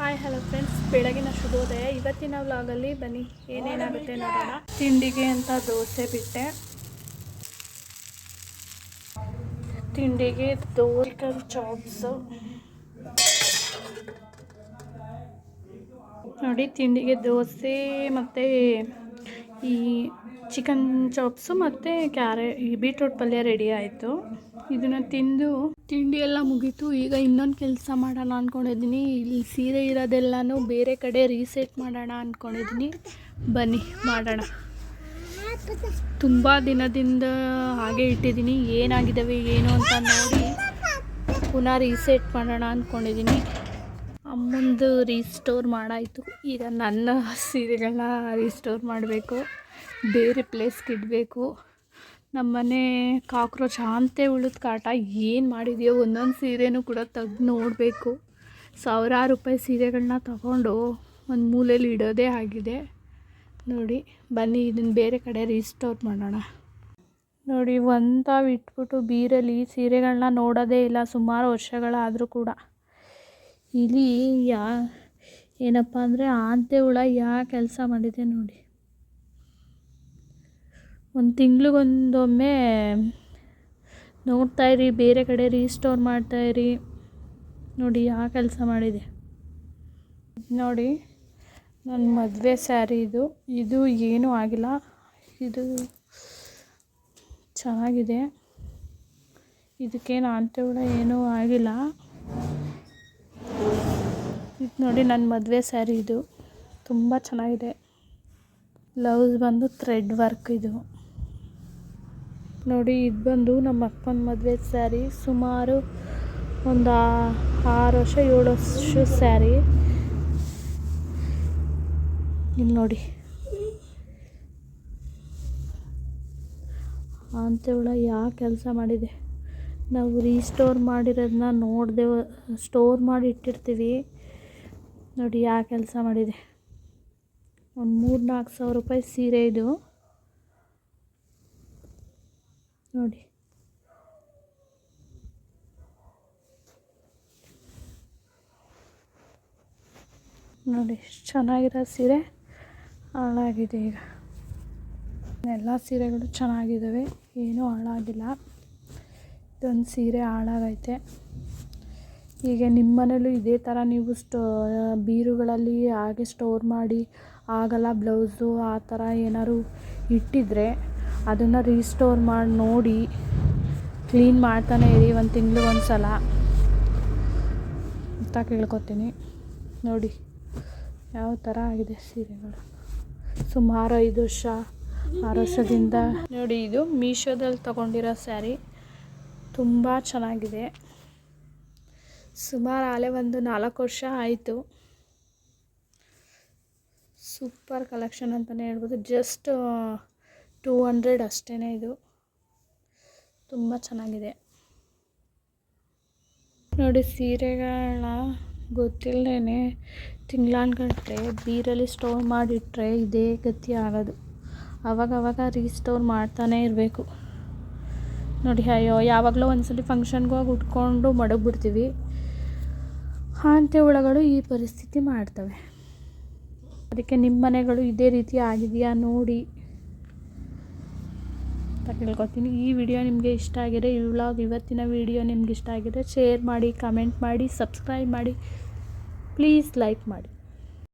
Hi hello friends ಬೆಳಗಿನ ಶುಭೋದಯ. ಇವತ್ತಿನ ವ್ಲಾಗಲ್ಲಿ ಬನ್ನಿ. ಏನೇನಾಗುತ್ತೆ ನೋಡೋಣ. ತಿಂಡಿಗೆ ಅಂತ ದೋಸೆ ಬಿಟ್ಟೆ. ತಿಂಡಿಗೆ ದೋಸೆ ಚಾಪ್ಸು ನೋಡಿ, ತಿಂಡಿಗೆ ದೋಸೆ ಮತ್ತು ಈ ಚಿಕನ್ ಚಾಪ್ಸು ಮತ್ತು ಕ್ಯಾರೆ ಈ ಬೀಟ್ರೂಟ್ ಪಲ್ಯ ರೆಡಿ ಆಯಿತು. ಇದನ್ನು ತಿಂದು ತಿಂಡಿ ಎಲ್ಲ ಮುಗೀತು. ಈಗ ಇನ್ನೊಂದು ಕೆಲಸ ಮಾಡೋಣ ಅಂದ್ಕೊಂಡಿದ್ದೀನಿ ಇಲ್ಲಿ ಸೀರೆ ಇರೋದೆಲ್ಲನೂ ಬೇರೆ ಕಡೆ ರೀಸೆಟ್ ಮಾಡೋಣ ಅಂದ್ಕೊಂಡಿದ್ದೀನಿ ಬನ್ನಿ, ಮಾಡೋಣ. ತುಂಬ ದಿನದಿಂದ ಹಾಗೆ ಇಟ್ಟಿದ್ದೀನಿ ಏನಾಗಿದ್ದಾವೆ ಏನು ಅಂತ ನೋಡಿ ಪುನಃ ರೀಸೆಟ್ ಮಾಡೋಣ ಅಂದ್ಕೊಂಡಿದ್ದೀನಿ ಅಮ್ಮಂದು ರೀಸ್ಟೋರ್ ಮಾಡಾಯಿತು. ಈಗ ನನ್ನ ಸೀರೆಗಳನ್ನ ರೀಸ್ಟೋರ್ ಮಾಡಬೇಕು. ಬೇರೆ ಪ್ಲೇಸ್ಗೆ ಇಡಬೇಕು. ನಮ್ಮನೆ ಕಾಕ್ರೋಚ್ ಅಂತೆ ಉಳಿದ ಕಾಟ ಏನು ಮಾಡಿದೆಯೋ ಒಂದೊಂದು ಸೀರೆನೂ ಕೂಡ ತೆಗ್ದು ನೋಡಬೇಕು. ಸಾವಿರಾರು ರೂಪಾಯಿ ಸೀರೆಗಳನ್ನ ತಗೊಂಡು ಒಂದು ಮೂಲೆಯಲ್ಲಿ ಇಡೋದೇ ಆಗಿದೆ. ನೋಡಿ, ಬನ್ನಿ ಇದನ್ನು ಬೇರೆ ಕಡೆ ರೀಸ್ಟೋರ್ ಮಾಡೋಣ. ನೋಡಿ, ಒಂದಾವ್ ಇಟ್ಬಿಟ್ಟು ಬೀರಲ್ಲಿ ಸೀರೆಗಳನ್ನ ನೋಡೋದೇ ಇಲ್ಲ, ಸುಮಾರು ವರ್ಷಗಳಾದರೂ ಕೂಡ. ಇಲ್ಲಿ ಯಾ ಏನಪ್ಪ ಅಂದರೆ ಆಂತೆ ಹುಳ ಯಾ ಕೆಲಸ ಮಾಡಿದೆ ನೋಡಿ. ಒಂದು ತಿಂಗಳಿಗೊಂದೊಮ್ಮೆ ನೋಡ್ತಾಯಿರಿ ಬೇರೆ ಕಡೆ ರೀಸ್ಟೋರ್ ಮಾಡ್ತಾಯಿರಿ ನೋಡಿ ಯಾವ ಕೆಲಸ ಮಾಡಿದೆ. ನೋಡಿ ನನ್ನ ಮದುವೆ ಸ್ಯಾರಿ ಇದು. ಇದು ಏನೂ ಆಗಿಲ್ಲ. ಇದು ಚೆನ್ನಾಗಿದೆ. ಇದಕ್ಕೇನು ಆಂತೆ ಕೂಡ ಏನೂ ಆಗಿಲ್ಲ. ಇದು ನೋಡಿ ನನ್ನ ಮದುವೆ ಸ್ಯಾರಿ ಇದು. ತುಂಬ ಚೆನ್ನಾಗಿದೆ. ಬ್ಲೌಸ್ ಬಂದು ಥ್ರೆಡ್ ವರ್ಕ್ ಇದು. ನೋಡಿ, ಇದು ಬಂದು ನಮ್ಮ ಅಕ್ಕನ ಮದುವೆ ಸ್ಯಾರಿ. ಸುಮಾರು ಒಂದು ಆರು ವರ್ಷ, ಏಳು ವರ್ಷ ಸ್ಯಾರಿ. ಇಲ್ಲಿ ನೋಡಿ. ಅಂತೇಳ ಯಾವ ಕೆಲಸ ಮಾಡಿದೆ. ನಾವು ರೀಸ್ಟೋರ್ ಮಾಡಿರೋದನ್ನ ನೋಡಿದೆ, ಸ್ಟೋರ್ ಮಾಡಿ ಇಟ್ಟಿರ್ತೀವಿ. ನೋಡಿ ಯಾವ ಕೆಲಸ ಮಾಡಿದೆ. ಒಂದು ಮೂರು ನಾಲ್ಕು ಸಾವಿರ ರೂಪಾಯಿ ಸೀರೆ ಇದು. ನೋಡಿ. ನೋಡಿ, ಎಷ್ಟು ಚೆನ್ನಾಗಿರೋ ಸೀರೆ ಹಾಳಾಗಿದೆ ಈಗ. ಎಲ್ಲ ಸೀರೆಗಳು ಚೆನ್ನಾಗಿದ್ದಾವೆ ಏನೂ ಹಾಳಾಗಿಲ್ಲ. ಇದೊಂದು ಸೀರೆ ಹಾಳಾಗೈತೆ. ಹೀಗೆ ನಿಮ್ಮ ಮನೇಲೂ ಇದೇ ಥರ ನೀವು ಸ್ಟೋ, ಬೀರುಗಳಲ್ಲಿ ಹಾಗೆ ಸ್ಟೋರ್ ಮಾಡಿ, ಆಗಲ್ಲ ಬ್ಲೌಸು ಆ ಥರ ಏನಾದ್ರು ಇಟ್ಟಿದ್ರೆ ಅದನ್ನು ರೀಸ್ಟೋರ್ ಮಾಡಿ, ನೋಡಿ ಕ್ಲೀನ್ ಮಾಡ್ತಾನೆ ಇರಿ ಒಂದು ತಿಂಗಳು ಒಂದು ಸಲ ಅಂತ ಕೇಳ್ಕೊತೀನಿ. ನೋಡಿ, ಯಾವ ಥರ ಆಗಿದೆ ಸೀರೆಗಳು. ಸುಮಾರು ಐದು ವರ್ಷ, ಆರು ವರ್ಷದಿಂದ. ನೋಡಿ, ಇದು ಮೀಶೋದಲ್ಲಿ ತೊಗೊಂಡಿರೋ ಸ್ಯಾರಿ. ತುಂಬ ಚೆನ್ನಾಗಿದೆ. ಸುಮಾರು ಆಲೆ ಒಂದು ನಾಲ್ಕು ವರ್ಷ ಆಯಿತು. ಸೂಪರ್ ಕಲೆಕ್ಷನ್ ಅಂತಲೇ ಹೇಳ್ಬೋದು. ಜಸ್ಟ್ ಟೂ ಹಂಡ್ರೆಡ್ ಅಷ್ಟೇ ಇದು. ತುಂಬ ಚೆನ್ನಾಗಿದೆ. ನೋಡಿ ಸೀರೆಗಳನ್ನ ಗೊತ್ತಿಲ್ಲದೇ ತಿಂಗಳಾನ್ಗಟ್ಟಲೆ ಬೀರಲ್ಲಿ ಸ್ಟೋರ್ ಮಾಡಿಟ್ಟರೆ ಇದೇ ಗತಿ ಆಗೋದು. ಅವಾಗವಾಗ ರೀಸ್ಟೋರ್ ಮಾಡ್ತಾನೇ ಇರಬೇಕು. ನೋಡಿ ಅಯ್ಯೋ, ಯಾವಾಗಲೂ ಒಂದ್ಸಲಿ ಫಂಕ್ಷನ್ಗೆ ಹೋಗಿ ಉಟ್ಕೊಂಡು ಮಡಗ್ಬಿಡ್ತೀವಿ. ಅಂತೆ ಹುಳಗಳು ಈ ಪರಿಸ್ಥಿತಿ ಮಾಡ್ತವೆ. ಅದಕ್ಕೆ ನಿಮ್ಮ ಮನೆಗಳು ಇದೇ ರೀತಿ ಆಗಿದೆಯಾ ನೋಡಿ. ಅಂತ ಕೇಳ್ಕೊತೀನಿ ಈ ವಿಡಿಯೋ ನಿಮಗೆ ಇಷ್ಟ ಆಗಿದೆ, ಈ ವ್ಲಾಗ್ ಇವತ್ತಿನ ವಿಡಿಯೋ ನಿಮ್ಗೆ ಇಷ್ಟ ಆಗಿದೆ ಶೇರ್ ಮಾಡಿ ಕಮೆಂಟ್ ಮಾಡಿ ಸಬ್ಸ್ಕ್ರೈಬ್ ಮಾಡಿ. ಪ್ಲೀಸ್ ಲೈಕ್ ಮಾಡಿ.